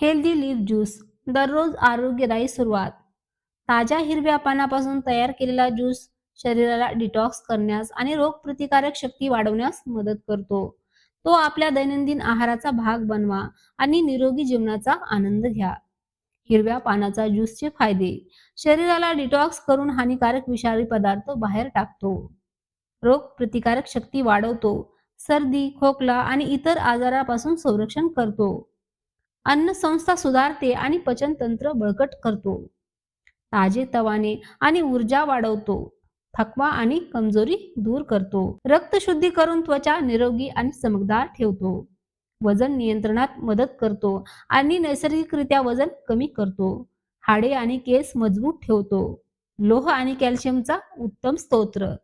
Healthy leaf juice दररोज आरोग्यदायी सुरुवात. ताज्या हिरव्या पानापासून तयार केलेला ज्यूस शरीराला डिटॉक्स करण्यास आणि रोगप्रतिकारक शक्ती वाढवण्यास मदत करतो. तो आपल्या दैनंदिन आहाराचा भाग बनवा आणि निरोगी जीवनाचा आनंद घ्या. हिरव्या पानाचा ज्यूसचे फायदे. शरीराला डिटॉक्स करून हानिकारक विषारी पदार्थ बाहेर टाकतो. रोग प्रतिकारक शक्ती वाढवतो. सर्दी खोकला आणि इतर आजारापासून संरक्षण करतो. अन्न संस्था सुधारते आणि पचनतंत्र बळकट करतो. ताजे तवाने आणि ऊर्जा वाढवतो. थकवा आणि कमजोरी दूर करतो. रक्त शुद्धी करून त्वचा निरोगी आणि चमकदार ठेवतो. वजन नियंत्रणात मदत करतो आणि नैसर्गिकरित्या वजन कमी करतो. हाडे आणि केस मजबूत ठेवतो. लोह आणि कॅल्शियमचा उत्तम स्तोत्र.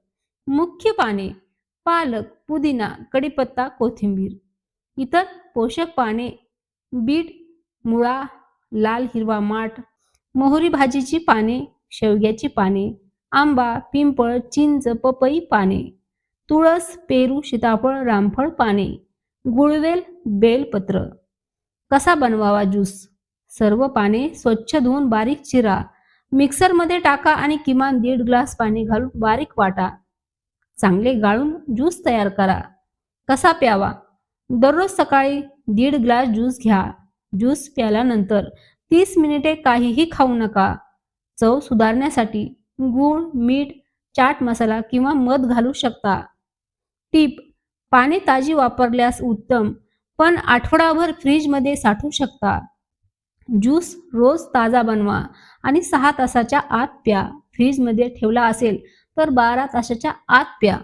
मुख्य पाने पालक पुदिना कडीपत्ता कोथिंबीर. इतर पोषक पाने बीट मुळा लाल हिरवा माठ मोहरी भाजीची पाने शेवग्याची पाने आंबा पिंपळ चिंच पपई पाने तुळस पेरू सीताफळ रामफळ पाने गुळवेल बेलपत्र. कसा बनवावा ज्यूस? सर्व पाने स्वच्छ धुवून बारीक चिरा. मिक्सरमध्ये टाका आणि किमान दीड ग्लास पाणी घालून बारीक वाटा. चांगले गाळून ज्यूस तयार करा. कसा प्यावा? दररोज सकाळी दीड ग्लास ज्यूस घ्या. ज्यूस प्याल्यानंतर तीस मिनिटे काहीही खाऊ नका. चव सुधारण्यासाठी गूळ मीठ चाट मसाला किंवा मध घालू शकता. टीप पाने ताजी वापरल्यास उत्तम पण आठवडाभर फ्रीजमध्ये साठवू शकता. ज्यूस रोज ताजा बनवा आणि सहा तासाच्या आत प्या. फ्रीजमध्ये ठेवला असेल तर बारा तासाच्या आत प्या.